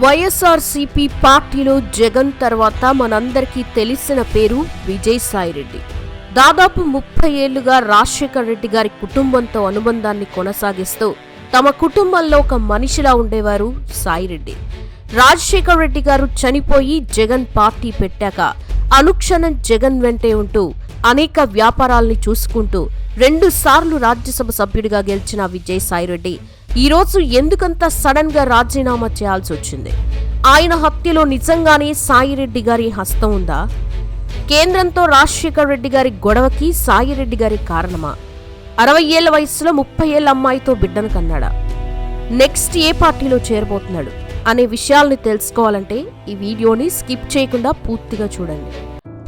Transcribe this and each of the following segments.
వైఎస్ఆర్సీపీ పార్టీలో జగన్ తర్వాత మనందరికీ తెలిసిన పేరు విజయసాయిరెడ్డి. దాదాపు ముప్పై ఏళ్ళుగా రాజశేఖర్ రెడ్డి గారి కుటుంబంతో అనుబంధాన్ని కొనసాగిస్తూ తమ కుటుంబంలో ఒక మనిషిలా ఉండేవారు సాయిరెడ్డి. రాజశేఖర్ రెడ్డి గారు చనిపోయి జగన్ పార్టీ పెట్టాక అనుక్షణం జగన్ వెంటే ఉంటూ అనేక వ్యాపారాల్ని చూసుకుంటూ రెండుసార్లు రాజ్యసభ సభ్యుడిగా గెలిచిన విజయసాయిరెడ్డి ఈ రోజు ఎందుకంత సడన్గా రాజీనామా చేయాల్సి వచ్చింది? ఆయన హత్యలో నిజంగానే సాయిరెడ్డి గారి హస్తం ఉందా? కేంద్రంతో రాజశేఖర్ రెడ్డి గారి గొడవకి సాయిరెడ్డి గారి కారణమా? అరవై ఏళ్ళ వయసులో ముప్పై ఏళ్ళ అమ్మాయితో బిడ్డను కన్నాడా? నెక్స్ట్ ఏ పార్టీలో చేరబోతున్నాడు? అనే విషయాల్ని తెలుసుకోవాలంటే ఈ వీడియోని స్కిప్ చేయకుండా పూర్తిగా చూడండి.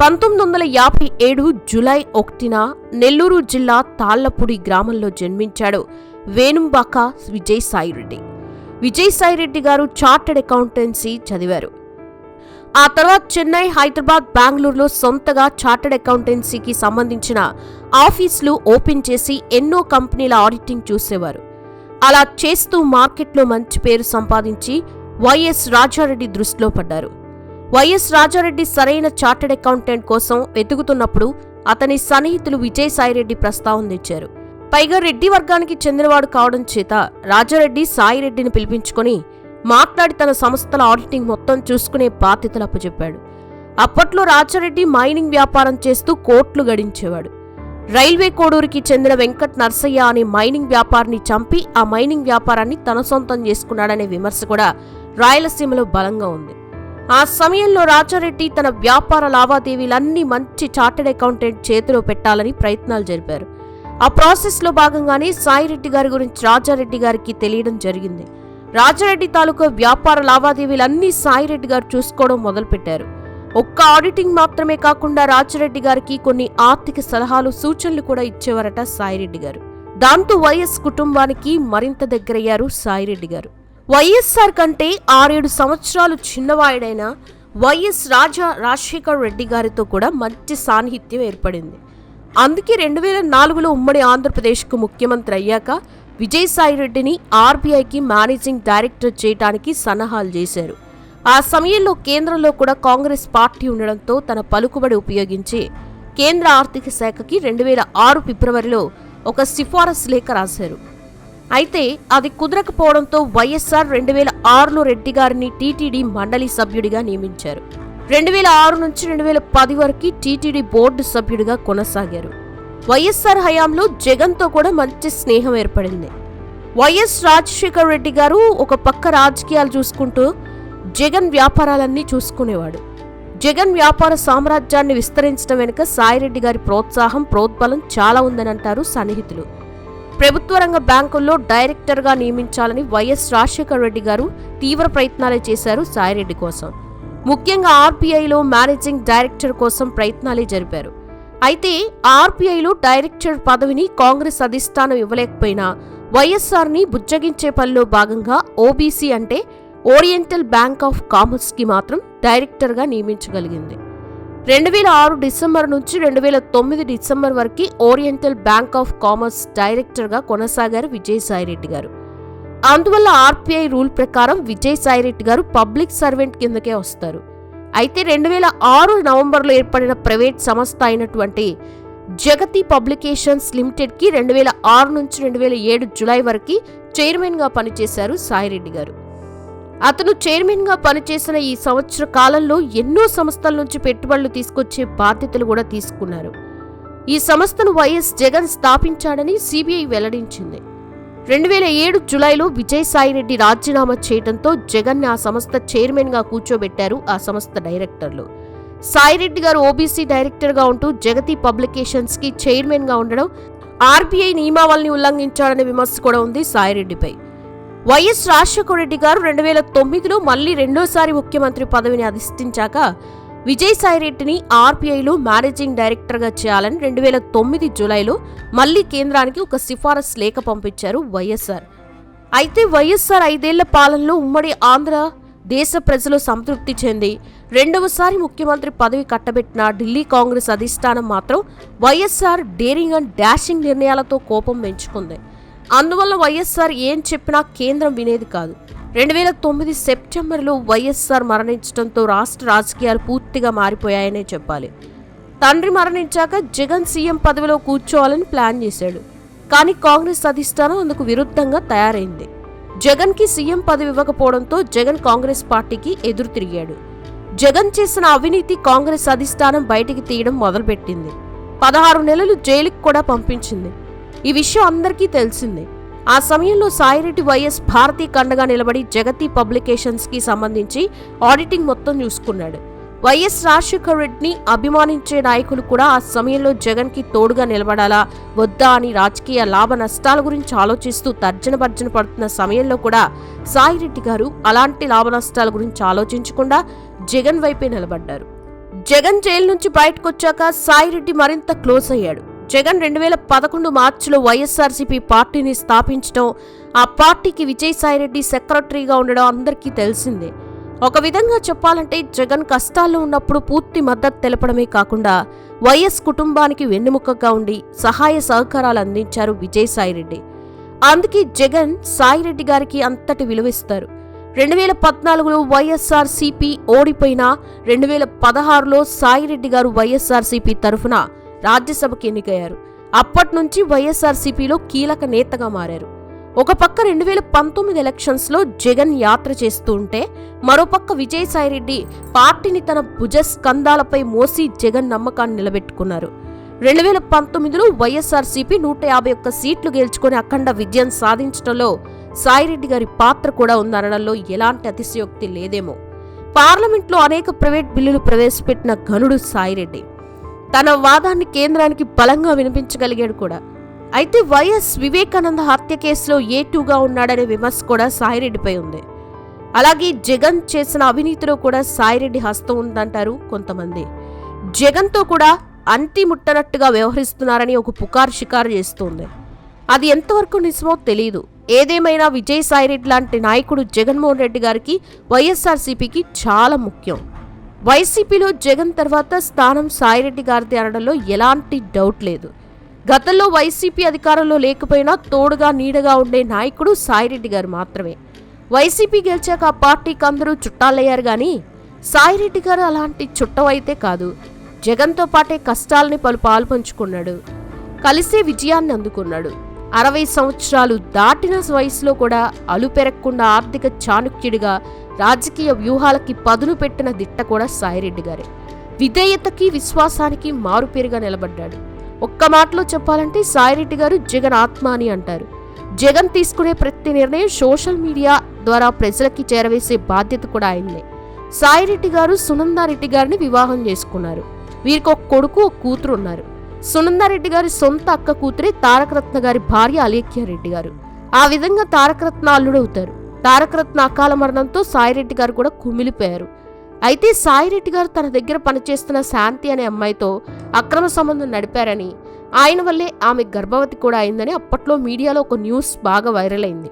పంతొమ్మిది వందల యాభై ఏడు జులై ఒకటిన నెల్లూరు జిల్లా తాళ్ళపూడి గ్రామంలో జన్మించాడు వేణుంబాక విజయసాయిరెడ్డి. విజయసాయిరెడ్డి గారు చార్టెడ్ అకౌంటెన్సీ చదివారు. ఆ తర్వాత చెన్నై హైదరాబాద్ బెంగళూరులో సొంతగా చార్టెడ్ అకౌంటెన్సీకి సంబంధించిన ఆఫీసులు ఓపెన్ చేసి ఎన్నో కంపెనీల ఆడిటింగ్ చూసేవారు. అలా చేస్తూ మార్కెట్లో మంచి పేరు సంపాదించి వైఎస్ రాజారెడ్డి దృష్టిలో పడ్డారు. వైఎస్ రాజారెడ్డి సరైన చార్టెడ్ అకౌంటెంట్ కోసం వెతుకుతున్నప్పుడు అతని సన్నిహితులు విజయసాయిరెడ్డి ప్రస్తావన తెచ్చారు. పైగా రెడ్డి వర్గానికి చెందినవాడు కావడం చేత రాజారెడ్డి సాయిరెడ్డిని పిలిపించుకొని మాట్లాడి తన సంస్థల ఆడిటింగ్ మొత్తం చూసుకునే బాధ్యతలు అప్పచెప్పాడు. అప్పట్లో రాజారెడ్డి మైనింగ్ వ్యాపారం చేస్తూ కోట్లు గడించేవాడు. రైల్వే కోడూరుకి చెందిన వెంకట్ నర్సయ్య అనే మైనింగ్ వ్యాపారిని చంపి ఆ మైనింగ్ వ్యాపారాన్ని తన సొంతం చేసుకున్నాడనే విమర్శ కూడా రాయలసీమలో బలంగా ఉంది. ఆ సమయంలో రాజారెడ్డి తన వ్యాపార లావాదేవీలన్నీ మంచి చార్టెడ్ అకౌంటెంట్ చేతిలో పెట్టాలని ప్రయత్నాలు జరిపారు. ఆ ప్రాసెస్లో భాగంగానే సాయిరెడ్డి గారి గురించి రాజారెడ్డి గారికి తెలియడం జరిగింది. రాజారెడ్డి తాలూకా వ్యాపార లావాదేవీలన్నీ సాయిరెడ్డి గారు చూసుకోవడం మొదలుపెట్టారు. ఒక్క ఆడిటింగ్ మాత్రమే కాకుండా రాజారెడ్డి గారికి కొన్ని ఆర్థిక సలహాలు సూచనలు కూడా ఇచ్చేవారట సాయిరెడ్డి గారు. దాంతో వైఎస్ కుటుంబానికి మరింత దగ్గరయ్యారు సాయిరెడ్డి గారు. వైఎస్ఆర్ కంటే ఆరేడు సంవత్సరాలు చిన్నవాయుడైన వైఎస్ రాజా రాజశేఖర్ రెడ్డి గారితో కూడా మంచి సాన్నిహిత్యం ఏర్పడింది. అందుకే రెండు వేల నాలుగులో ఉమ్మడి ఆంధ్రప్రదేశ్కు ముఖ్యమంత్రి అయ్యాక విజయసాయిరెడ్డిని ఆర్బీఐకి మేనేజింగ్ డైరెక్టర్ చేయడానికి సన్నాహాలు చేశారు. ఆ సమయంలో కేంద్రంలో కూడా కాంగ్రెస్ పార్టీ ఉండడంతో తన పలుకుబడి ఉపయోగించి కేంద్ర ఆర్థిక శాఖకి రెండు వేల ఆరు ఫిబ్రవరిలో ఒక సిఫారసు లేఖ రాశారు. అయితే అది కుదరకపోవడంతో వైఎస్ఆర్ రెండు వేల ఆరులో రెడ్డి గారిని టీటీడీ మండలి సభ్యుడిగా నియమించారు. రెండు వేల ఆరు నుంచి రెండు వేల పది వరకు టీటీడీ బోర్డు సభ్యుడిగా కొనసాగారు. వైఎస్ఆర్ హయాంలో జగన్తో కూడా మంచి స్నేహం ఏర్పడింది. వైఎస్ రాజశేఖర్ రెడ్డి గారు ఒక పక్క రాజకీయాలు చూసుకుంటూ జగన్ వ్యాపారాలన్నీ చూసుకునేవాడు. జగన్ వ్యాపార సామ్రాజ్యాన్ని విస్తరించడం వెనుక సాయిరెడ్డి గారి ప్రోత్సాహం ప్రోద్బలం చాలా ఉందని అంటారు సన్నిహితులు. ప్రభుత్వ రంగ బ్యాంకుల్లో డైరెక్టర్గా నియమించాలని వైఎస్ రాజశేఖర్ రెడ్డి గారు తీవ్ర ప్రయత్నాలే చేశారు సాయిరెడ్డి కోసం. ముఖ్యంగా ఆర్బీఐలో మేనేజింగ్ డైరెక్టర్ కోసం ప్రయత్నాలే జరిపారు. అయితే ఆర్బీఐలో డైరెక్టర్ పదవిని కాంగ్రెస్ అధిష్టానం ఇవ్వలేకపోయినా వైఎస్ఆర్ని బుజ్జగించే పనిలో భాగంగా ఓబీసీ అంటే ఓరియంటల్ బ్యాంక్ ఆఫ్ కామర్స్కి మాత్రం డైరెక్టర్గా నియమించగలిగింది. రెండు వేల ఆరు డిసెంబర్ నుంచి రెండు వేల తొమ్మిది డిసెంబర్ వరకు ఓరియంటల్ బ్యాంక్ ఆఫ్ కామర్స్ డైరెక్టర్గా కొనసాగారు విజయసాయిరెడ్డి గారు. అందువల్ల ఆర్బీఐ రూల్ ప్రకారం విజయసాయిరెడ్డి గారు పబ్లిక్ సర్వెంట్ కిందకే వస్తారు. అయితే రెండు వేల ఆరు నవంబర్లో ఏర్పడిన ప్రైవేట్ సంస్థ అయినటువంటి జగతి పబ్లికేషన్స్ లిమిటెడ్కి రెండు వేల ఆరు నుంచి రెండు వేల ఏడు జులై వరకు చైర్మన్గా పనిచేశారు సాయిరెడ్డి గారు. అతను చైర్మన్గా పనిచేసిన ఈ సంవత్సర కాలంలో ఎన్నో సంస్థల నుంచి పెట్టుబడులు తీసుకొచ్చే బాధ్యతలు కూడా తీసుకున్నారు. ఈ సంస్థను వైఎస్ జగన్ స్థాపించాడని సిబిఐ వెల్లడించింది. రెండు వేల ఏడు జులైలో విజయసాయిరెడ్డి రాజీనామా చేయడంతో జగన్ ఆ సంస్థ చైర్మన్గా కూర్చోబెట్టారు ఆ సంస్థ డైరెక్టర్లు. సాయిరెడ్డి గారు ఓబీసీ డైరెక్టర్గా ఉంటూ జగతి పబ్లికేషన్స్కి చైర్మన్గా ఉండడం ఆర్బీఐ నియమావళిని ఉల్లంఘించాడనే విమర్శ కూడా ఉంది సాయిరెడ్డిపై. వైఎస్ రాజశేఖర రెడ్డి గారు రెండు వేల తొమ్మిదిలో మళ్ళీ రెండోసారి ముఖ్యమంత్రి పదవిని అధిష్ఠించాక విజయసాయిరెడ్డిని ఆర్బీఐలో మేనేజింగ్ డైరెక్టర్గా చేయాలని రెండు వేల తొమ్మిది జూలైలో మళ్ళీ కేంద్రానికి ఒక సిఫారసు లేఖ పంపించారు వైఎస్ఆర్. అయితే వైఎస్ఆర్ ఐదేళ్ళ పాలనలో ఉమ్మడి ఆంధ్ర దేశ ప్రజలు సంతృప్తి చెంది రెండవసారి ముఖ్యమంత్రి పదవి కట్టబెట్టిన ఢిల్లీ కాంగ్రెస్ అధిష్టానం మాత్రం వైఎస్ఆర్ డేరింగ్ అండ్ డాషింగ్ నిర్ణయాలతో కోపం పెంచుకుంది. అందువల్ల వైఎస్ఆర్ ఏం చెప్పినా కేంద్రం వినేది కాదు. రెండు వేల తొమ్మిది సెప్టెంబర్లో వైఎస్ఆర్ మరణించడంతో రాష్ట్ర రాజకీయాలు పూర్తిగా మారిపోయాయనే చెప్పాలి. తండ్రి మరణించాక జగన్ సీఎం పదవిలో కూర్చోవాలని ప్లాన్ చేశాడు. కానీ కాంగ్రెస్ అధిష్టానం అందుకు విరుద్ధంగా తయారైంది. జగన్కి సీఎం పదవి ఇవ్వకపోవడంతో జగన్ కాంగ్రెస్ పార్టీకి ఎదురు తిరిగాడు. జగన్ చేసిన అవినీతి కాంగ్రెస్ అధిష్టానం బయటికి తీయడం మొదలుపెట్టింది. పదహారు నెలలు జైలుకి కూడా పంపించింది. ఈ విషయం అందరికీ తెలిసిందే. ఆ సమయంలో సాయిరెడ్డి వైఎస్ భారతీ కండగా నిలబడి జగతి పబ్లికేషన్స్కి సంబంధించి ఆడిటింగ్ మొత్తం చూసుకున్నాడు. వైఎస్ రాజశేఖర్ రెడ్డిని అభిమానించే నాయకులు కూడా ఆ సమయంలో జగన్కి తోడుగా నిలబడాలా వద్దా అని రాజకీయ లాభ నష్టాల గురించి ఆలోచిస్తూ తర్జన భర్జన పడుతున్న సమయంలో కూడా సాయిరెడ్డి గారు అలాంటి లాభ నష్టాల గురించి ఆలోచించకుండా జగన్ వైపే నిలబడ్డారు. జగన్ జైలు నుంచి బయటకొచ్చాక సాయిరెడ్డి మరింత క్లోజ్ అయ్యాడు. జగన్ రెండు వేల పదకొండు మార్చిలో వైఎస్ఆర్సీపీ పార్టీని స్థాపించడం ఆ పార్టీకి విజయసాయిరెడ్డి సెక్రటరీగా ఉండడం అందరికీ తెలిసిందే. ఒక విధంగా చెప్పాలంటే జగన్ కష్టాల్లో ఉన్నప్పుడు పూర్తి మద్దతు తెలపడమే కాకుండా వైఎస్ కుటుంబానికి వెన్నుముకగా ఉండి సహాయ సహకారాలు అందించారు విజయసాయిరెడ్డి. అందుకే జగన్ సాయిరెడ్డి గారికి అంతటి విలువిస్తారు. రెండు వేల పద్నాలుగులో వైఎస్ఆర్ సిపి ఓడిపోయినా రెండు వేల పదహారులో సాయిరెడ్డి గారు వైఎస్ఆర్సీపీ తరఫున రాజ్యసభకు ఎన్నికయ్యారు. అప్పటి నుంచి వైఎస్ఆర్సీపీలో కీలక నేతగా మారారు. ఒక పక్క రెండు వేల పంతొమ్మిది ఎలక్షన్స్లో జగన్ యాత్ర చేస్తూ ఉంటే మరోపక్క విజయసాయిరెడ్డి పార్టీని తన భుజ స్కందాలపై మోసి జగన్ నమ్మకాన్ని నిలబెట్టుకున్నారు. రెండు వేల పంతొమ్మిదిలో వైఎస్ఆర్సీపీ నూట యాభై ఒక్క సీట్లు గెలుచుకుని అఖండ విజయం సాధించడంలో సాయిరెడ్డి గారి పాత్ర కూడా ఉందనడంలో ఎలాంటి అతిశయోక్తి లేదేమో. పార్లమెంట్లో అనేక ప్రైవేట్ బిల్లులు ప్రవేశపెట్టిన ఘనుడు సాయిరెడ్డి. తన వాదాన్ని కేంద్రానికి బలంగా వినిపించగలిగాడు కూడా. అయితే వైఎస్ వివేకానంద హత్య కేసులో ఏ టూగా ఉన్నాడనే విమర్శ కూడా సాయిరెడ్డిపై ఉంది. అలాగే జగన్ చేసిన అవినీతిలో కూడా సాయిరెడ్డి హస్తం ఉందంటారు కొంతమంది. జగన్తో కూడా అంతి ముట్టనట్టుగా వ్యవహరిస్తున్నారని ఒక పుకారు షికారు చేస్తోంది. అది ఎంతవరకు నిజమో తెలియదు ఏదేమైనా విజయ్ సాయిరెడ్డి లాంటి నాయకుడు జగన్మోహన్ రెడ్డి గారికి వైఎస్ఆర్సీపీకి చాలా ముఖ్యం. వైసీపీలో జగన్ తర్వాత స్థానం సాయిరెడ్డి గారిది అనడంలో ఎలాంటి డౌట్ లేదు. గతంలో వైసీపీ అధికారంలో లేకపోయినా తోడుగా నీడగా ఉండే నాయకుడు సాయిరెడ్డి గారు మాత్రమే. వైసీపీ గెలిచాక ఆ పార్టీకి అందరూ చుట్టాలయ్యారు కానీ సాయిరెడ్డి గారు అలాంటి చుట్టమైతే కాదు. జగన్తో పాటే కష్టాలని పలు పాలు పంచుకున్నాడు. కలిసే విజయాన్ని అందుకున్నాడు. అరవై సంవత్సరాలు దాటిన వయసులో కూడా అలుపెరగకుండా ఆర్థిక చాణుక్యుడిగా రాజకీయ వ్యూహాలకి పదును పెట్టిన దిట్ట కూడా సాయిరెడ్డి గారే. విధేయతకి విశ్వాసానికి మారుపేరుగా నిలబడ్డాడు. ఒక్క మాటలో చెప్పాలంటే సాయిరెడ్డి గారు జగన్ ఆత్మ అని అంటారు. జగన్ తీసుకునే ప్రతి నిర్ణయం సోషల్ మీడియా ద్వారా ప్రజలకి చేరవేసే బాధ్యత కూడా ఆయన్నే సాయిరెడ్డి గారు సునందారెడ్డి గారిని వివాహం చేసుకున్నారు. వీరికి ఒక కొడుకు ఒక కూతురు ఉన్నారు. సునందారెడ్డి గారి సొంత అక్క కూతురే తారకరత్న గారి భార్య అలేఖ్యారెడ్డి గారు. ఆ విధంగా తారకరత్న అల్లుడవుతారు. తారకరత్న అకాల మరణంతో సాయిరెడ్డి గారు కూడా కుమిలిపోయారు. అయితే సాయిరెడ్డి గారు తన దగ్గర పనిచేస్తున్న శాంతి అనే అమ్మాయితో అక్రమ సంబంధం నడిపారని ఆయన వల్లే ఆమె గర్భవతి కూడా అయిందని అప్పట్లో మీడియాలో ఒక న్యూస్ బాగా వైరల్ అయింది.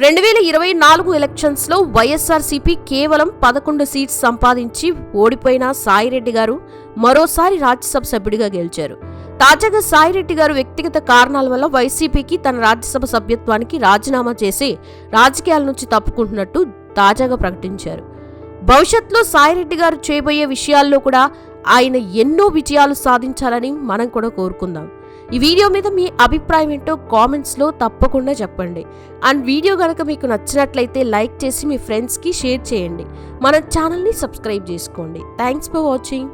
రెండు వేల ఇరవై నాలుగు ఎలక్షన్స్లో వైఎస్ఆర్సీపీ కేవలం పదకొండు సీట్స్ సంపాదించి ఓడిపోయిన సాయిరెడ్డి గారు మరోసారి రాజ్యసభ సభ్యుడిగా గెలిచారు. తాజాగా సాయిరెడ్డి గారు వ్యక్తిగత కారణాల వల్ల వైసీపీకి తన రాజ్యసభ సభ్యత్వానికి రాజీనామా చేసి రాజకీయాల నుంచి తప్పుకుంటున్నట్టు తాజాగా ప్రకటించారు. భవిష్యత్తులో సాయిరెడ్డి గారు చేయబోయే విషయాల్లో కూడా ఆయన ఎన్నో విజయాలు సాధించాలని మనం కూడా కోరుకుందాం. ఈ వీడియో మీద మీ అభిప్రాయం ఏంటో కామెంట్స్లో తప్పకుండా చెప్పండి. అండ్ వీడియో కనుక మీకు నచ్చినట్లయితే లైక్ చేసి మీ ఫ్రెండ్స్కి షేర్ చేయండి. మన ఛానల్ని సబ్స్క్రైబ్ చేసుకోండి. Thanks for watching